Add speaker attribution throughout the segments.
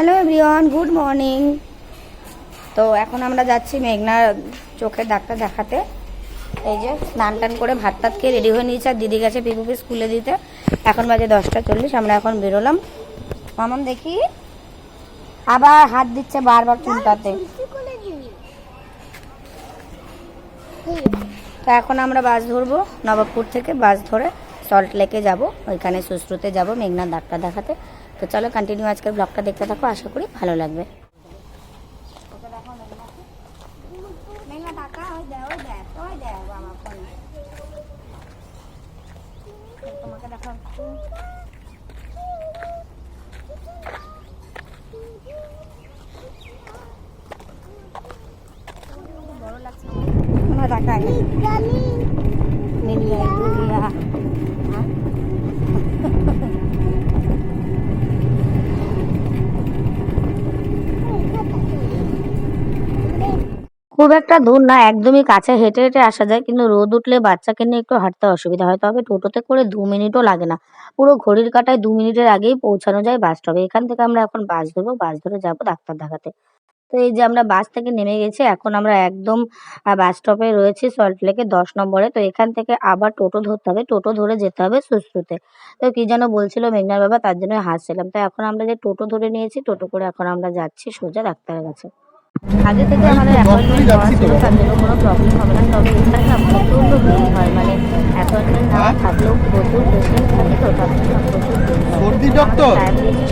Speaker 1: Hello everyone good morning তো এখন আমরা যাচ্ছি মেঘনার চোখের ডাক্তার দেখাতে। এই যে স্নান টান করে ভাত টাত খেয়ে রেডি হয়ে নিয়েছে, আর দিদি গেছে পিপুকে স্কুলে দিতে। এখন বাজে দশটা চল্লিশ, আমরা এখন বেরোলাম। মামন দেখি, আবার হাত দিচ্ছে বারবার চুলটাতে। তো এখন আমরা বাস ধরবো নবাবপুর থেকে, বাস ধরে সল্ট লেকে যাব। ওইখানে সুশ্রুতে যাব মেঘনার ডাক্তার দেখাতে। তো চলো কন্টিনিউ আজকের ব্লগটা দেখতে থাকো আশা করি ভালো লাগবে খুব একটা দূর না, একদমই কাছে হেঁটে হেঁটে আসা যায়, কিন্তু রোদ উঠলে বাচ্চাকে নিয়ে একটু হাঁটতে অসুবিধা হয়। তবে টোটোতে করে দু মিনিটও লাগে না। পুরো ঘড়ির কাঁটায় দু মিনিটের আগেই পৌঁছানো যায় বাস স্টপে। এখান থেকে আমরা এখন বাস ধরবো। বাস ধরে যাব ডাক্তার দেখাতে। তো এই যে আমরা বাস থেকে নেমে গেছি, এখন আমরা একদম বাস স্টপে রয়েছি সল্ট লেকে দশ নম্বরে। তো এখান থেকে আবার টোটো ধরতে হবে। টোটো ধরে যেতে হবে সুশ্রুতে। তো কি যেন বলছিল মেঘনার বাবা, তার জন্য হাসছিলাম তো এখন আমরা যে টোটো ধরে নিয়েছি, টোটো করে এখন আমরা যাচ্ছি সোজা ডাক্তারের কাছে। আগে থেকে আমাদের অ্যাপয়েন্টমেন্ট করা ছিল তার জন্য কোনো প্রবলেম হবে না। তবে এখানে না প্রচণ্ড ভিড় হয় মানে অ্যাপয়েন্টমেন্ট না থাকলেও প্রচুর পেশেন্ট থাকে তো তার জন্য প্রচুর ভিড় হয়।
Speaker 2: সর্দি ডক্টর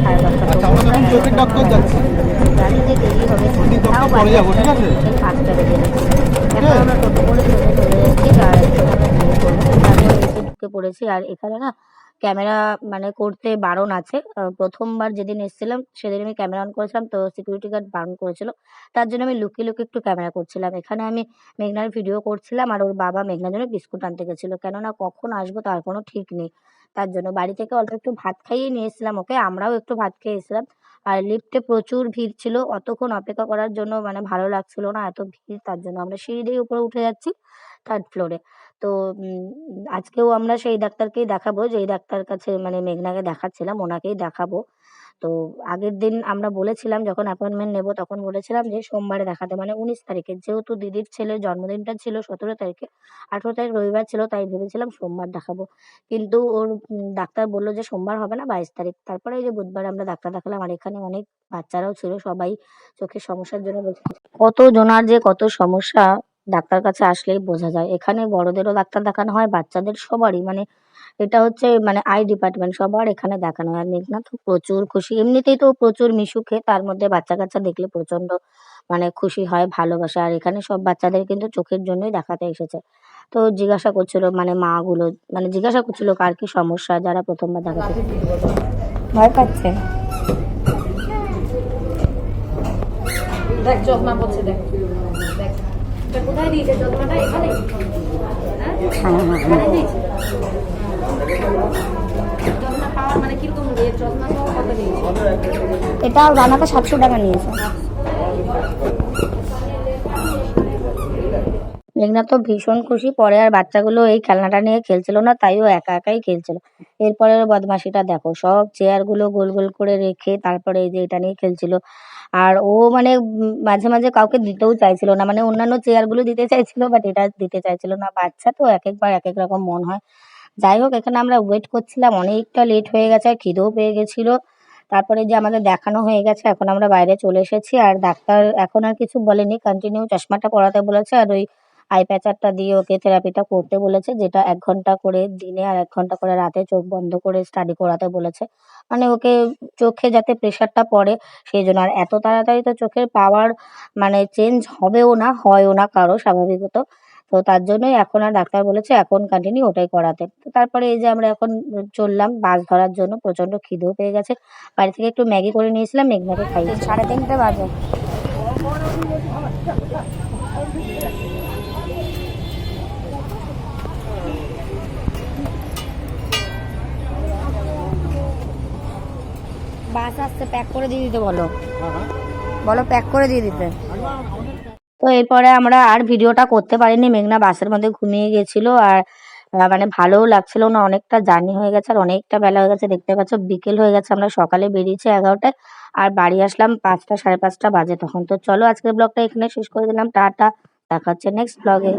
Speaker 1: সাড়ে দশটা
Speaker 2: আচ্ছা চোখের ডক্টর যাচ্ছি।
Speaker 1: জানি যে দেরি হবে তাও
Speaker 2: পরে যাব ঠিক আছে?
Speaker 1: পাঁচটা বেজে গেছে। এখন আমরা টোটো করে চলে এসেছি আর পড়েছি। আর এখানে না ক্যামেরা মানে করতে বারণ আছে। প্রথমবার যেদিন এসেছিলাম, সেদিন আমি ক্যামেরা অন করেছিলাম, তো সিকিউরিটি গার্ড বারণ করেছিল। তার জন্য আমি লুকিয়ে লুকিয়ে একটু ক্যামেরা করছিলাম। এখানে আমি মেঘনার ভিডিও করছিলাম আর ওর বাবা মেঘনার জন্য বিস্কুট আনতে গেছিল। কেননা কখন আসব তার কোনো ঠিক নেই। তার জন্য বাড়ি থেকে অল্প একটু ভাত খাইয়ে নিয়ে এসেছিলাম ওকে, আমরাও একটু ভাত খেয়ে এসেছিলাম আর লিফটে প্রচুর ভিড় ছিল। অতক্ষণ অপেক্ষা করার জন্য মানে ভালো লাগছিল না, এত ভিড়। তার জন্য আমরা সিঁড়ি দিয়ে উপরে উঠে যাচ্ছি থার্ড ফ্লোরে তো আজকেও আমরা সেই ডাক্তারকেই দেখাবো, যেই ডাক্তার কাছে মানে মেঘনাকে দেখাচ্ছিলাম, ওনাকেই দেখাবো। তো, আগের দিন আমরা বলেছিলাম, যখন অ্যাপয়েন্টমেন্ট নেব, তখন বলেছিলাম যে সোমবারে দেখাতে। মানে উনিশ তারিখে, যেহেতু দিদির ছেলের জন্মদিনটা ছিল সতেরো তারিখে, আঠেরো তারিখ রবিবার ছিল, তাই ভেবেছিলাম সোমবার দেখাবো। কিন্তু ওর ডাক্তার বলল যে সোমবার হবে না, বাইশ তারিখ। তারপরে এই যে বুধবার আমরা ডাক্তার দেখালাম, আর এখানে অনেক বাচ্চারাও ছিল, সবাই চোখের সমস্যার জন্য বলছে কত জনার যে কত সমস্যা ডাক্তার কাছে আসলেই বোঝা যায়। এখানে বড়দেরও ডাক্তার দেখানো হয় বাচ্চাদের সবারই। মানে এটা হচ্ছে মানে আই ডিপার্টমেন্ট সবার এখানে দেখানো হয়। আর মেঘনা তো প্রচুর খুশি। এমনিতেই তো প্রচুর মিশুকে তার মধ্যে বাচ্চা কাচ্চা দেখলে প্রচণ্ড মানে খুশি হয় ভালোবাসে। আর এখানে সব বাচ্চাদের কিন্তু চোখের জন্যই দেখাতে এসেছে। তো জিজ্ঞাসা করছিল মানে মা গুলো মানে জিজ্ঞাসা করছিল কার কি সমস্যা যারা প্রথমবার দেখাতে ভয় পাচ্ছে?
Speaker 3: দেখ চশমা পড়ছে দেখ। কোথায় দিয়েছে চশমাটা এখানে?
Speaker 1: হ্যাঁ?
Speaker 3: এখানে দিয়েছে চশমা পাওয়ার মানে কীরকম কত দিয়েছে
Speaker 1: এটাও রানাতে সাতশো টাকা নিয়েছে। মেঘনা তো ভীষণ খুশি। পরে আর বাচ্চাগুলো এই খেলনাটা নিয়ে খেলছিল না, তাই ও একা একাই খেলছিল। এরপরে বদমাশিটা দেখো, সব চেয়ারগুলো গোল গোল করে রেখে তারপরে এই যে এটা নিয়ে খেলছিল। আর ও মানে মাঝে মাঝে কাউকে দিতেও চাইছিল না মানে অন্যান্য চেয়ারগুলো দিতে চাইছিল বাট এটা দিতে চাইছিল না। বাচ্চা তো এক একবার এক এক রকম মন হয়। যাই হোক, এখানে আমরা ওয়েট করছিলাম, অনেকটা লেট হয়ে গেছে, আর খিদেও পেয়ে গেছিল। তারপরে যে আমাদের দেখানো হয়ে গেছে, এখন আমরা বাইরে চলে এসেছি। আর ডাক্তার এখন আর কিছু বলেনি কন্টিনিউ চশমাটা পরাতে বলেছে, আর ওই আই প্যাচারটা দিয়ে ওকে থেরাপিটা করতে বলেছে, যেটা এক ঘণ্টা করে দিনে আর এক ঘণ্টা করে রাতে চোখ বন্ধ করে স্টাডি করাতে বলেছে। মানে ওকে চোখে যাতে প্রেশারটা পড়ে, সেই জন্য আর এত তাড়াতাড়ি তো চোখের পাওয়ার মানে চেঞ্জ হবেও না, হয়ও না কারও স্বাভাবিকত। তো তার জন্যই এখন আর ডাক্তার বলেছে এখন কন্টিনিউ ওটাই করাতে। তো তারপরে এই যে আমরা এখন চললাম বাস ধরার জন্য প্রচণ্ড খিদেও পেয়ে গেছে। বাড়ি থেকে একটু ম্যাগি করে নিয়েছিলাম, মেঘনাকে খাইয়ে সাড়ে তিনটে বাজে। বাস প্যাক করে দিয়ে দিতে বলো। বলো প্যাক করে দিয়ে দিতে। তো এরপরে আমরা আর ভিডিওটা করতে পারিনি মেঘনা বাসের মধ্যে ঘুমিয়ে গেছিল আর মানে ভালোও লাগছিল না অনেকটা জার্নি হয়ে গেছে আর অনেকটা বেলা হয়ে গেছে দেখতে পাচ্ছ বিকেল হয়ে গেছে আমরা সকালে বেরিয়েছি এগারোটায় আর বাড়ি আসলাম পাঁচটা সাড়ে পাঁচটা বাজে তখন। তো চলো আজকের ব্লগটা এখানে শেষ করে দিলাম টাটা দেখা হচ্ছে নেক্সট ব্লগে